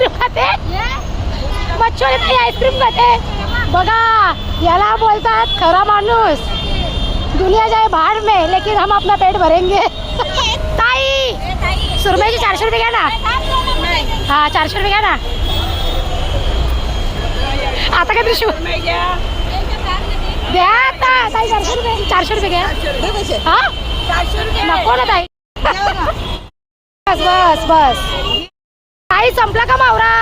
Ice cream खाते? मच्छोरी ताई ice cream खाते. बघा याला बोलतात खरा माणूस. दुनिया जाए बाहर में लेकिन हम अपना पेट भरेंगे. ताई सुरमईची चारशे रुपये घ्या ना. हा चारशे रुपये घ्या ना. आता काय शिव द्या आता. ताई चारशे रुपये चारशे रुपये घ्या. हा? नको ना ताई. बस बस बस. ताई संपला का मावरा?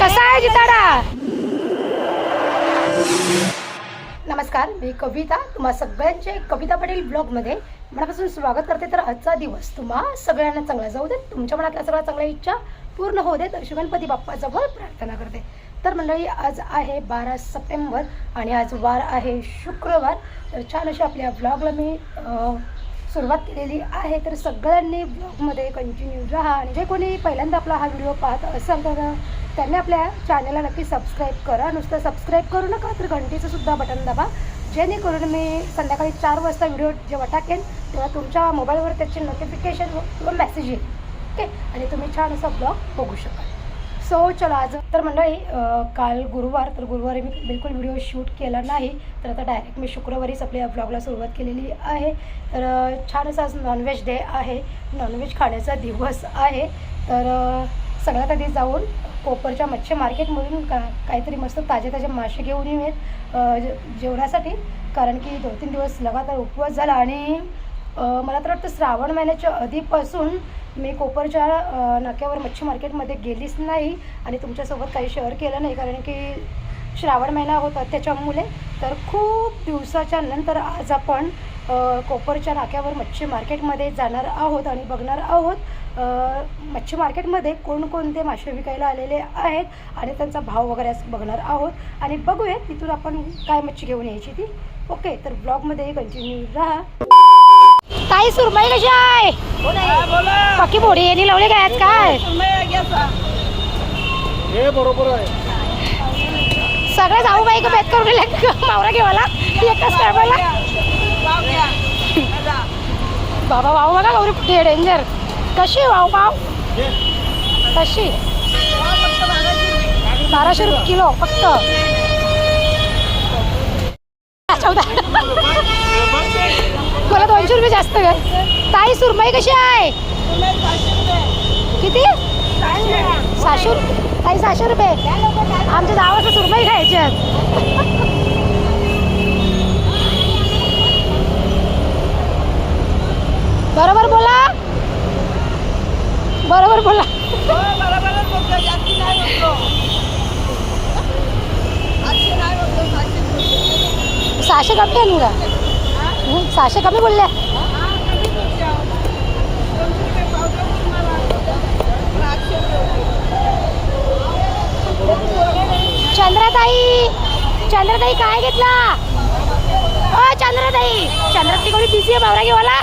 कसा आहे जिताडा नमस्कार मी कविता. तुम्हा सगळ्यांचे कविता पाटील ब्लॉगमध्ये मनापासून स्वागत करते. तर आजचा दिवस तुम्हा सगळ्यांना चांगला जाऊ दे तुमच्या मनातल्या सगळ्या चांगल्या इच्छा पूर्ण होऊ देत. अशी गणपती बाप्पाजवळ प्रार्थना करते. तर मंडळी आज आहे बारा सप्टेंबर आणि आज वार आहे शुक्रवार. तर छान अशी आपल्या ब्लॉगला मी सुरुवात केलेली आहे तर सगळ्यांनी ब्लॉगमध्ये कंटिन्यू राहा. आणि जे कोणी पहिल्यांदा आपला हा व्हिडिओ पाहत असाल तर त्यांनी आपल्या चॅनलला नक्की सबस्क्राईब करा. नुसतं सबस्क्राईब करू नका तर घंटीचं सुद्धा बटन दाबा. जेणेकरून मी संध्याकाळी चार वाजता व्हिडिओ जेव्हा टाकेन तेव्हा तुमच्या मोबाईलवर त्याचे नोटिफिकेशन किंवा मेसेज येईल. ओके आणि तुम्ही छान असा ब्लॉग बघू शकाल. सो चला आज. तर मंडळी काल गुरुवार तर गुरुवारी मी बिलकुल व्हिडिओ शूट केला नाही. तर आता डायरेक्ट मी शुक्रवारीच आपल्या ब्लॉगला सुरुवात केलेली आहे. तर छान असा आज नॉनव्हेज डे आहे. नॉनव्हेज खाण्याचा दिवस आहे. तर सगळ्यात आधी जाऊन कोपरच्या मच्छी मार्केटमधून का काहीतरी मस्त ताजे ताजे मासे घेऊन येऊयात. जेवणासाठी. कारण की दोन तीन दिवस लगातार उपवास झाला आणि मला तर वाटतं श्रावण महिन्याच्या आधीपासून मी कोपरच्या नाक्यावर मच्छी मार्केटमध्ये गेलीच नाही आणि तुमच्यासोबत काही शेअर केलं नाही. कारण की श्रावण महिना होता त्याच्यामुळे. तर खूप दिवसाच्या नंतर आज आपण कोपरच्या नाक्यावर मच्छी मार्केटमध्ये जाणार आहोत आणि बघणार आहोत मच्छी मार्केटमध्ये कोणकोणते मासे विकायला आलेले आहेत आणि त्यांचा भाव वगैरे असं बघणार आहोत. आणि बघूयात तिथून आपण काय मच्छी घेऊन यायची ती. ओके तर ब्लॉगमध्ये कंटिन्यू राहा. ताई सुरमई कशी आहे? पक्की बोडी यांनी लावले काय आज काय? हे बरोबर आहे. सगळं जाऊ बाई बेत करून मावरा घेवाला एकटाच करायला बाबा भाऊ बघा गौरी कुठे डेंजर. कशी भाऊ भाव कशी? बाराशे रुपये किलो फक्त. चौदा. रुपये जास्त ग ताई सुरमई कशी आहे? किती? सहाशे रुपये. ताई सहाशे रुपये. आमच्या गावाचं सुरमई खायचे आहेत बरोबर बोला. बरोबर बोला. सहाशे कमी आहे का सहाशे कमी बोलल्या. चंद्रताई चंद्रताई काय घेतला? ओ चंद्रताई चंद्रताई कोणी बिझी आहे मावरा घेवाला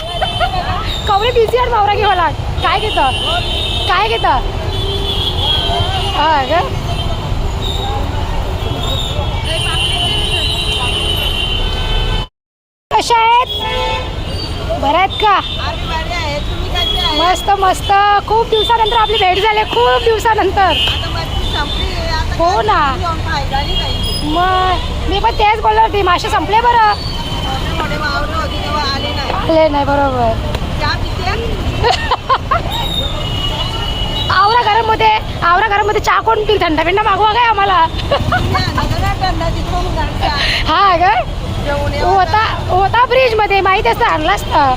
कवडी बिझी आहे मावरा घेवाला काय घेत? काय घेत? हा ग. कशा आहेत? बऱ्यात आहेत का? मस्त मस्त. खूप दिवसानंतर आपली भेट झाली खूप दिवसानंतर. हो ना. मग मी पण तेच बोलणार होती मासे संपले बरं. आले नाही बरोबर. आवरा घरामध्ये आवरा घरामध्ये चहा कोण पिल थंडा बिंडा मागवा काय आम्हाला? हा ग. होता होता फ्रीजमध्ये माहिती असतं आणलं असतं.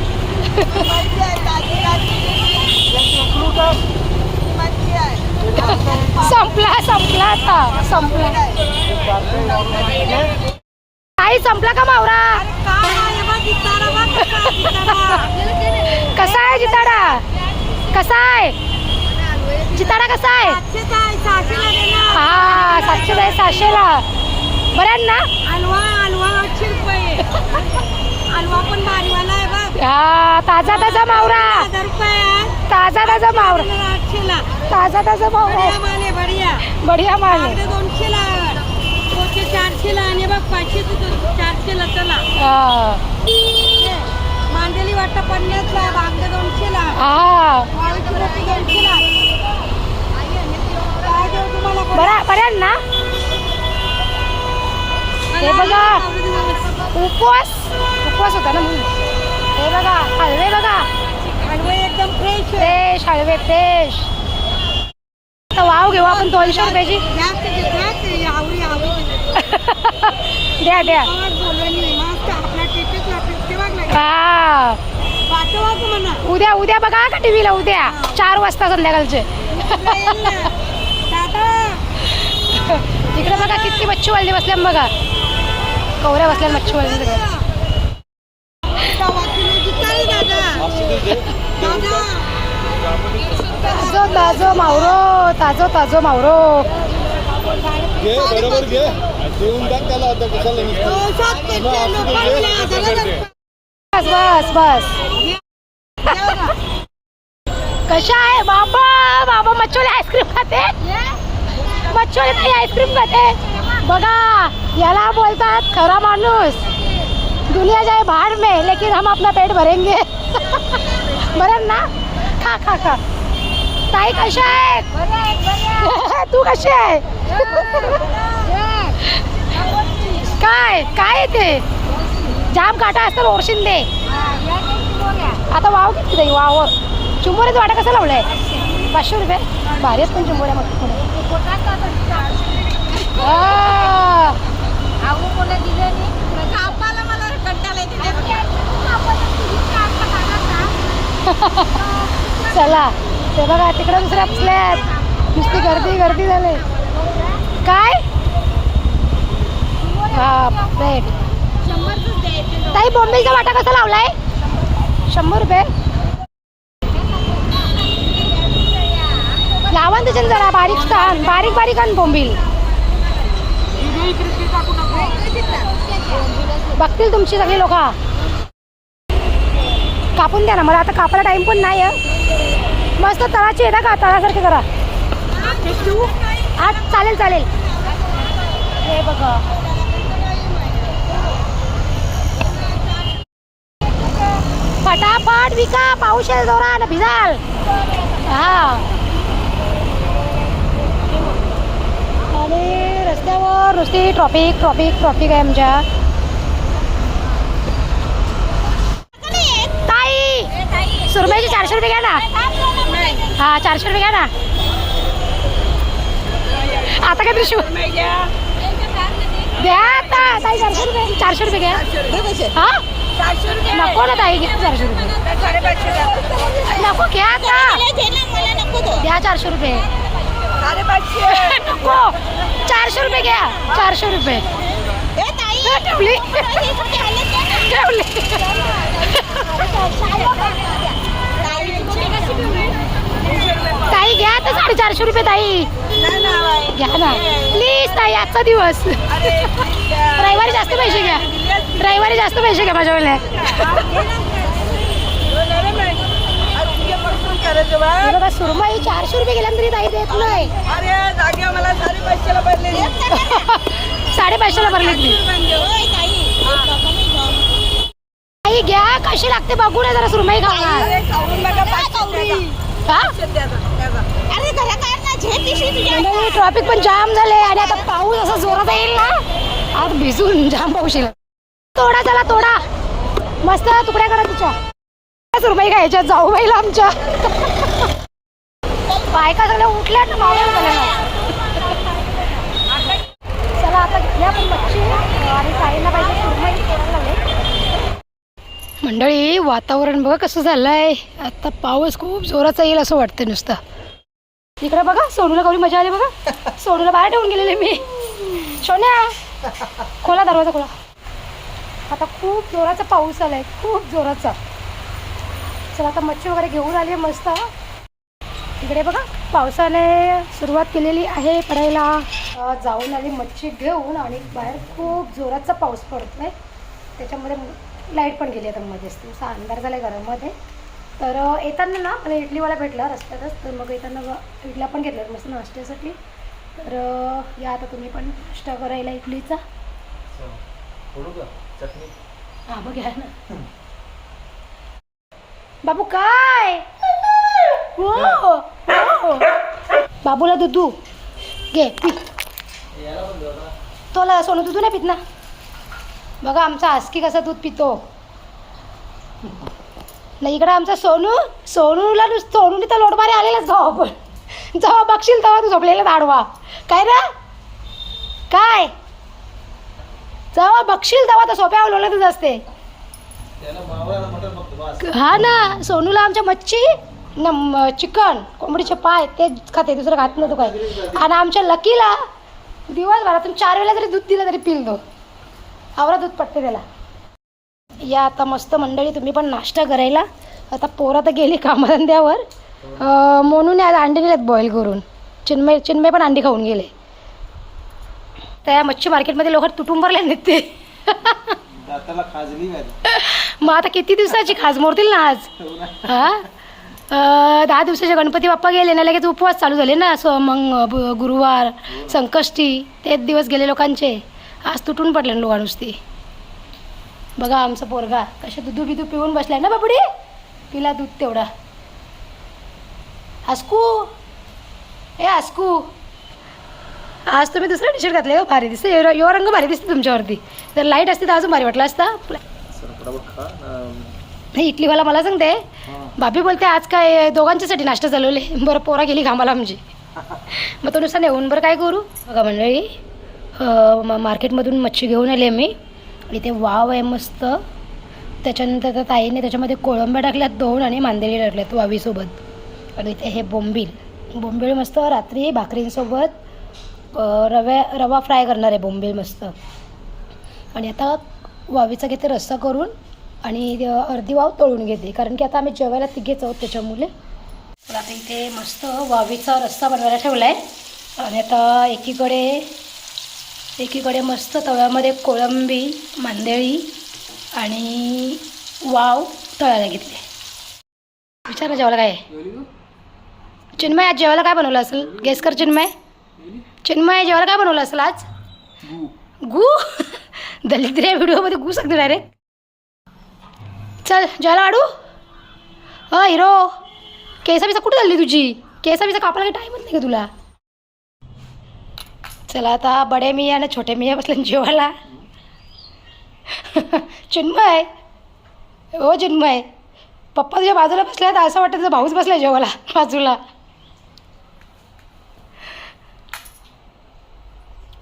संपला संपला आता संपला. काही संपला का मावरा? कसा आहे जिताडा? कसा आहे? जिताडा कसा आहे? हा सातशे बाय सहाशेला. बरं ना हलवा हलवा आठशे रुपये हलवा पण भारीवाला आहे बघ हा ताजा ताजा मावरा. ताजा ताजा मावरा. आठशेला ताजा ताजा मावरा बढिया माल आहे बढिया. बढिया माल आहे. दोनशेला दोनशे चारशेला आणि बघ पाचशे चारशेला चला मांदेली वाटतं पन्नासला बांगडे दोनशेला. हा. बोला? बरा पर्याय ना? हे बघा. उपवास. उपवास होता ना म्हणून. हे बघा हलवे बघा. हलवे एकदम फ्रेश फ्रेश हलवे फ्रेश आपण दोनशे रुपयाची. द्या द्या. हा. उद्या उद्या बघा का टीव्हीला उद्या. चार वाजता संध्याकाळचे. इकडे बघा किती मच्छीवाली बसल्या बघा. कवऱ्या बसल्या मच्छीवाली ताजो मावरो ताजो ताजो मावरो. घे बरोबर घे. देऊन टाक त्याला आता कशाला करते. बस बस बस. कशा आहे बाबा? बाबा मच्छोली आईस्क्रीम खाते? मच्छोली ताई आईस्क्रीम खाते. बघा याला बोलतात खरा माणूस. दुनिया जाए बाहर में लेकिन हम अपना पेट भरेंगे. बरं ना? खा खा खा. ताई कशा आहे तू कशी आहे? काय काय ते? जाम काटा असतं ओरशीन दे आता वाव किती ताई वाव. चिंबोऱ्याचा वाटा कसा लावलाय? पाचशे रुपये. भारी आहेत पण चिंबोऱ्या मग चला. ते बघा तिकडे दुसऱ्या बसल्यात नुसती गर्दी गर्दी झाली. काय? हा ताई बॉम्बेचा वाटा कसा लावलाय? शंभर रुपये. लावा ना त्याच्यानं जरा बारीक स्थान बारीक बारीक आण बोंबील. बघतील तुमची सगळी लोक. कापून द्या ना मला आता कापायला टाइम पण नाही आहे मस्त तळाची आहे ना का? तळासारखे करा. आज चालेल चालेल. हे बघा. फटाफट विका पाऊस जोरात भिजाल. हा. आणि रस्त्यावर नुसती ट्रॉफिक ट्रॉफिक ट्रॉफिक आहे आमच्या. ताई सुरमईची चारशे रुपये घ्या ना. हा चारशे रुपये घ्या ना. आता काय शिव द्या आता ताई चारशे रुपये चारशे रुपये घ्या. हा? नको ना ताई घ्या चारशे रुपये. नको घ्या आता. द्या चारशे रुपये. नको. चारशे रुपये घ्या चारशे रुपये. ठेवली. ठेवली. ताई घ्या तर साडेचारशे रुपये ताई. घ्या ना. प्लीज ताई आजचा दिवस. रविवारी जास्त पैसे घ्या. रविवारी जास्त पैसे घ्या माझ्या वेळेला बघा सुरमई चारशे रुपये गेल्या तरी ताई देत नाही. अरे जागे मला साडे पाचशेला भरलेली. साडेपाचशेला भरली ताई घ्या कशी लागते बघू ना जरा सुरमई खाणार अरे खाऊन बघा पाचशे हा? अरे घरा काय ना झेप मंडळी ट्रॉफिक पण जाम झाले आणि आता पाऊस असा जोरात येईल ना आज भिजून जाम पाऊस येईल तोडा चला तोडा. मस्त तुकड्या करा तिच्या. सुरमई खायच्या जाऊ बाईला आमच्या. बायका सगळ्या उठल्या ना मावळ्या झाल्या चला आता घेतल्या पण मच्छी आणि ताईंना पाहिजे सुरमई मंडळी वातावरण बघा कसं झालंय. आता पाऊस खूप जोराचा येईल असं वाटतं नुसतं. इकडे बघा सोनूला कवळी मजा आली बघा. सोनूला बाहेर ठेवून गेलेले मी. सोन्या खोला दरवाजा खोला. आता खूप जोराचा पाऊस आलाय खूप जोराचा. चला आता मच्छी वगैरे घेऊन आली आहे मस्त. इकडे बघा पावसाने सुरुवात केलेली आहे पडायला. जाऊन आली मच्छी घेऊन आणि बाहेर खूप जोराचा पाऊस पडतोय. त्याच्यामध्ये लाइट पण गेली आता मध्येच. असा अंधार झाला आहे घरामध्ये. तर येताना ना मला इडलीवाला भेटला रस्त्यातच. तर मग येताना इडल्या पण घेतल्या मस्त नाश्त्यासाठी. तर या आता तुम्ही पण नाश्ता करायला इडलीचा. हा. बघ घ्या ना. बाबू काय? हो हो. बाबूला दुधू. घे पी. तोला सोनू दुधू नाही पित ना? बघा आमचा आस्की कसा दूध पितो. नाही इकडं आमचा सोनू सोनूला नुस सोनूने तर लोटमारे आलेलाच जाऊ आपण. जेव्हा बघशील तेव्हा तू झोपलेला दाडवा. काय ना काय? जेव्हा बघशील तेव्हा तर सोप्यावर लोळतच असते. हा ना सोनूला आमच्या मच्छी न चिकन कोंबडीचे पाय ते खाते दुसरं खात नव्हतं काय आणि आमच्या लकीला दिवसभरातून चार वेळा जरी दूध दिलं तरी पिल दो आवरा दूध पटते त्याला. या आता मस्त मंडळी तुम्ही पण नाश्ता करायला. आता पोरं तर गेली कामधंद्यावर. म्हणून आज अंडे दिलेत बॉईल करून. चिन्मय चिन्मय पण अंडी खाऊन गेले. त्या मच्छी मार्केटमध्ये लोक तुटून भरले नाहीत ते. मग आता किती दिवसाची खाज मोडतील ना आज? हा? दहा दिवसाचे गणपती बाप्पा गेले ना लगेच उपवास चालू झाले ना सो मग गुरुवार संकष्टी तेच दिवस गेले लोकांचे. आज तुटून पडले ना लोका नुसती. बघा आमचा पोरगा कशा दुधू बिधू पिऊन बसलाय ना बाबडी? पिला दूध तेवढा. हसकू? ए आस्कू आज तुम्ही दुसरा टी शर्ट घातले हो भारी दिसते यो रंग भारी दिसते तुमच्यावरती. जर लाइट असते तर अजून भारी वाटला असता. नाही इटलीवाला मला सांगते. बाबी बोलते आज काय दोघांच्यासाठी नाश्ता चालवले. बरं पोरा गेली घामाला म्हणजे मग तो नुसता नेऊन बरं काय करू? बघा मंडळी. मार्केटमधून मच्छी घेऊन आले मी. आणि वाव आहे मस्त. त्याच्यानंतर त्या ताईने त्याच्यामध्ये कोळंब्या टाकल्यात दोन आणि मांदेली टाकल्यात वावीसोबत. आणि इथे हे बोंबील. बोंबील मस्त रात्री भाकरींसोबत रव्या रवा फ्राय करणार आहे बोंबील मस्त. आणि आता वावीचा घेते रस्सा करून आणि अर्धी वाव तळून घेते. कारण की आता आम्ही जेवायला तिघेच आहोत त्याच्यामुळे. तर आता इथे मस्त वावीचा रस्सा बनवायला ठेवला आहे आणि आता एकीकडे एकीकडे मस्त तव्यामध्ये कोळंबी मांदेळी आणि वाव तळायला घेतले. विचारा जेवायला काय चिन्मय आज जेवायला काय बनवलं असेल? गेस कर चिन्मय. चिन्मय जेवायला काय बनवलं असेल आज? गु. दलिद्र व्हिडिओमध्ये गु सांगते डायरेक्ट चल जेवायला वाढू? अ हिरो केसा बिसा कुठे झाली तुझी? केसा बिसा कापायला काही टाईमच नाही का तुला? चला आता बडे मी आणि छोटे मी बसले जेवायला चिन्मय. हो चिन्मय. पप्पा तुझ्या बाजूला बसल्या तर असं वाटतं तुझा भाऊच बसला जेवायला बाजूला.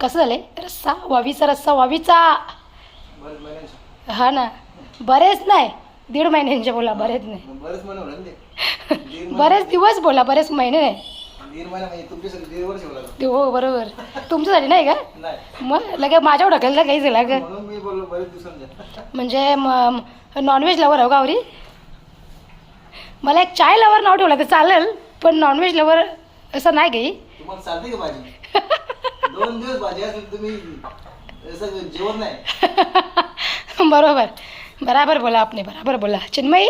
कसं झालंय? रस्सा वावीचा रस्सा वावीचा. हा ना. बरेच नाही. दीड महिन्यांचे बोला बरेच नाही. बरेच दिवस बोला बरेच महिने. नाही महिना म्हणजे तुमच्यासाठी ते हो बरोबर. तुमच्यासाठी नाही का? नाही. मग लगे माझ्यावर ढकललं काही झालं का म्हणून मी बोललो बरेच दिवसांच्या म्हणजे नॉनव्हेज लवर हो गावरी मला एक चाय लवर नाव ठेवलं तर चालेल पण नॉनव्हेज लवर असं नाही काही. तुम्हाला चालते का भाजी? दोन दिवस भाजी असेल तुम्ही असं जेवण नाही. बरोबर. बराबर बोला आपने बराबर बोला. चिन्मयी?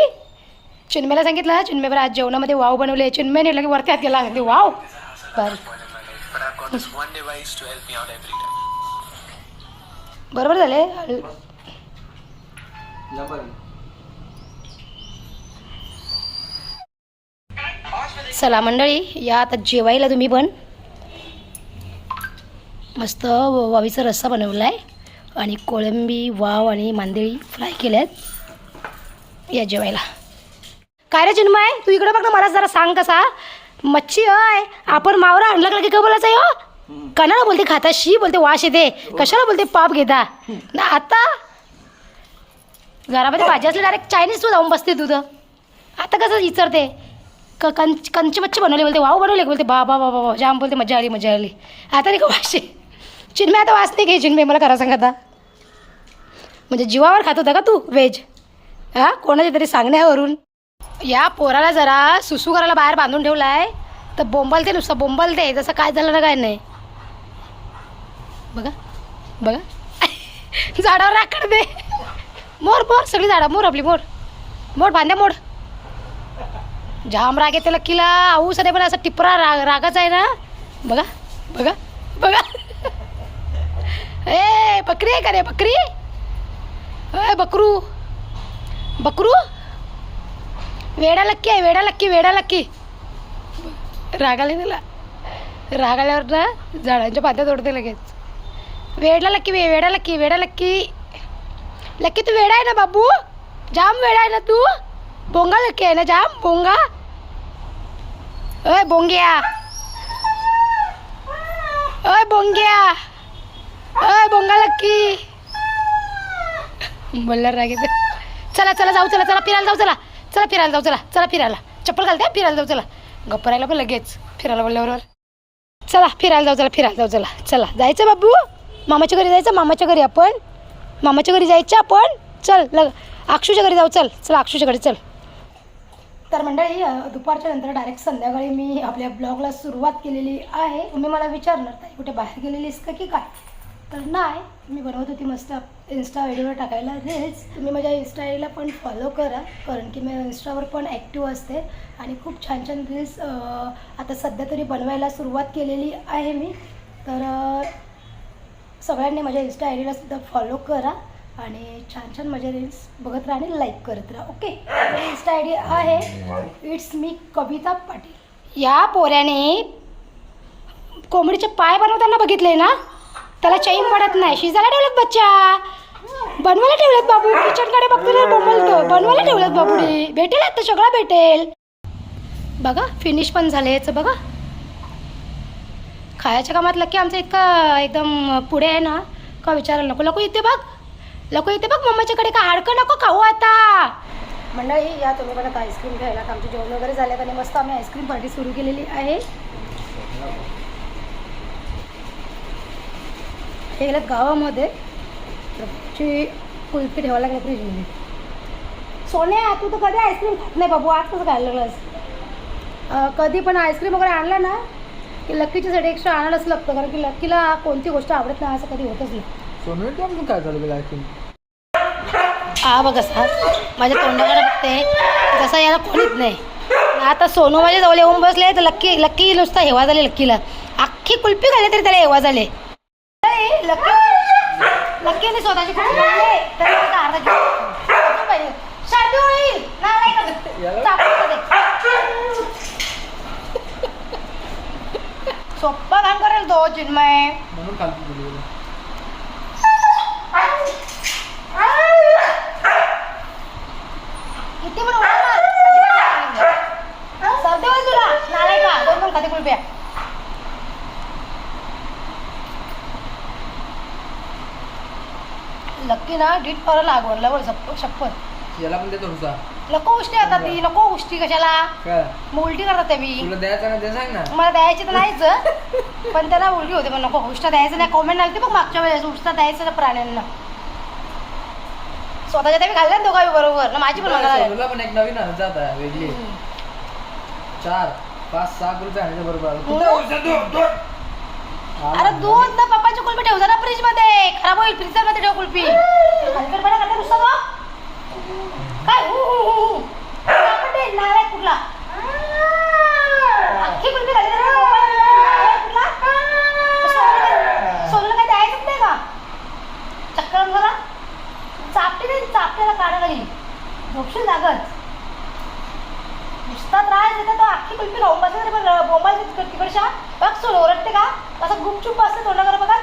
चिन्मयला सांगितलं चिन्मय आज जेवणामध्ये वाव बनवले. चिन्मयने लगे वरती हात गेला ते वाव. बर. बरोबर झाले. जपानी चला मंडळी या आता जेवायला तुम्ही पण. मस्त वावीचा रस्सा बनवला आहे आणि कोळंबी वाव आणि मांदेळी फ्राय केल्या आहेत या जेवायला. काय रे चिन्मय? तू इकडे बघ ना मला जरा सांग कसा. मच्छी अय आपण मावरा आणला का की का बोलायचं हो कणाला बोलते खाता शी बोलते वाश येते. कशाला बोलते पाप घेता? ना आता? घरामध्ये भाजी असली डायरेक्ट चायनीज तू जाऊन बसते तुझं आता कसं विचारते क कंच कंची मच्छी बनवली बोलते वाव बनवले बोलते बा बा बा बा. जाम बोलते मजा आली मजा आली. आता नाही का वाशे चिन्मय आता वाच नाही घे चिन्मय मला खरा सांग आता. म्हणजे जीवावर खात होता का तू व्हेज? हा कोणाच्या तरी सांगण्यावरून? या पोराला जरा सुसू करायला बाहेर बांधून ठेवला आहे तर बोंबलते नुसतं बोंबलते जसं काय झालं ना काय नाही. बघा बघा. झाडावर राखड दे. मोर मोर सगळी झाडं मोर आपली मोर. मोर बांध्या मोड जाम राग येते लक्कीला आऊ सध्या पण असा टिपरा राग रागाच आहे ना. बघा बघा बघा. ए बकरी आहे का रे बकरी? ए बकरू. बकरू? वेडा लक्की आहे वेडा लक्की वेडा लक्की. राग त्याला राग आल्यावर ना झाडांच्या पात्या तोडते लगेच. वेडा लक्की वे वेडा लक्की वेडा लक्की. लक्की तू वेडा आहे ना बाबू? जाम वेडा आहे ना तू? बोंगा लक्की आहे ना जाम बोंगा? अय बोंग्या. अय बोंग्या. अय बोंगा लक्की. बोलणार राग चला चला जाऊ चला चला फिरायला जाऊ चला. चला फिरायला जाऊ चला चला फिरायला. चप्पल घालते फिरायला जाऊ चला. गप्प राहिला पण लगेच. फिरायला बोलल्याबरोबर. चला फिरायला जाऊ चला फिरायला जाऊ चला चला. जायचं बाबू? मामाच्या घरी जायचं मामाच्या घरी आपण? मामाच्या घरी जायचं आपण? चल लग अक्षूच्या घरी जाऊ चल चला अक्षूच्या घरी चल. तर मंडळी दुपारच्या नंतर डायरेक्ट संध्याकाळी मी आपल्या ब्लॉगला सुरुवात केलेली आहे. तुम्ही मला विचारणार ताई कुठे बाहेर गेलेलीस का की काय? तर नाही. मी बनवत होती मस्त इन्स्टा आयडीवर टाकायला. रील्स तुम्ही माझ्या इन्स्टा आयडीला पण फॉलो करा कारण की मी इन्स्टावर पण ॲक्टिव्ह असते आणि खूप छान छान रील्स आता सध्या तरी बनवायला सुरुवात केलेली आहे मी. तर सगळ्यांनी माझ्या इन्स्टा आय डीला सुद्धा फॉलो करा आणि छान छान माझ्या रील्स बघत राहा आणि लाईक करत राहा. ओके इन्स्टा आय डी आहे इट्स मी कविता पाटील या पोऱ्याने कोंबडीचे पाय बनवताना बघितले ना? त्याला चैन पडत नाही. शिजायला ठेवलेत बच्चा? बनवायला ठेवलेत बाबू? किचनकडे बघतो बोंबलतो बनवायला ठेवलेत बाबुडी भेटेल आता सगळं भेटेल. बघा फिनिश पण झालं याचं बघा. खायच्या कामात लक्की आमचं इतकं एकदम पुढे आहे ना का विचारायला नको. नको इथे बघ. नको इथे बघ मम्माच्याकडे का हाडकं नको खाऊ आता. मंडळी या तुम्ही बघा आईस्क्रीम घ्यायला. आमचे जेवण वगैरे झाले आणि मस्त आम्ही आईस्क्रीम पार्टी सुरू केलेली आहे. हे गेल्यात गावामध्ये ची कुल्फी ठेवायला लागल्या फ्रीजमध्ये. सोन्या तू तर कधी आईस्क्रीम खात नाही बाबू आज कसं खायला लागलास? कधी पण आईस्क्रीम वगैरे आणला ना की लक्कीच्यासाठी एक्स्ट्रा आणायलाच लागतं कारण की लक्कीला कोणती गोष्ट आवडत नाही असं कधी होतच नाही. काय चालू आहे हा बघ असा माझ्या तोंडाकडे बघते. जसा याला कोणीच नाही. आता सोनू माझ्या जवळ येऊन बसले तर लक्की लक्की नुसता हेवा झाले लक्कीला अख्खी कुल्फी खाल्ली तरी त्याला हेवा झाले. लक्कीने स्वतःची कुल्फी खाल्ली तरी त्याचा अर्धा किलो अजून पाहिजे. शादी होईल नाही नाही का? चाकू दे. सोप्पा काम करेल तो चिन्मय म्हणून खालती गेली किती पण उडवणार, अजिबात नाही उडवणार. सर्दी होईल तुला नालाय का दोन दोन खाते कुलप्या लक्की ना डीट पर लागवडल्यावर शप्प शप्पथ. याला पण देतो तुझा नको उष्टी आता ती नको उष्टी कशाला? काय? मग उलटी करतात ते मी तुला द्यायचं ना ते सांग ना. मला द्यायची तर नाहीच. पण त्याला उलटी होते पण नको उष्टा द्यायचं नाही. कॉमेंट आली बघ मागच्या वेळेस उष्टा द्यायचं ना प्राण्यांना. स्वतःच्या त्या खाल्ल्या ना दोघांनी बरोबर. ना माझी पण मला तुला पण एक नवीन जात आहे वेगळी. चार पाच सहा रुपये आणायच्या बरोबर. अरे दूध ना पप्पाची कुल्फी ठेवता ना फ्रीजमध्ये. खराब होईल फ्रीजरमध्ये ठेव कुल्फी. हलकट पडा नुसतं काय? हु, हु, आपण ते कुठला अख्खी कुल्फी खाल्ली तरी कुठला? सोनूला- द्यायचंच नाही का? चक्कर झाला चापटे नाही चापट्याला काढा घाली झोपशील लागत नुसता त्रास देतो तो. अख्खी कुल्फी खाऊन बसला तरी पण बोंबाल तिकडच्या. बघ सो ओरडते का? असं गुपचूप बसते तोंडाकडे बघा.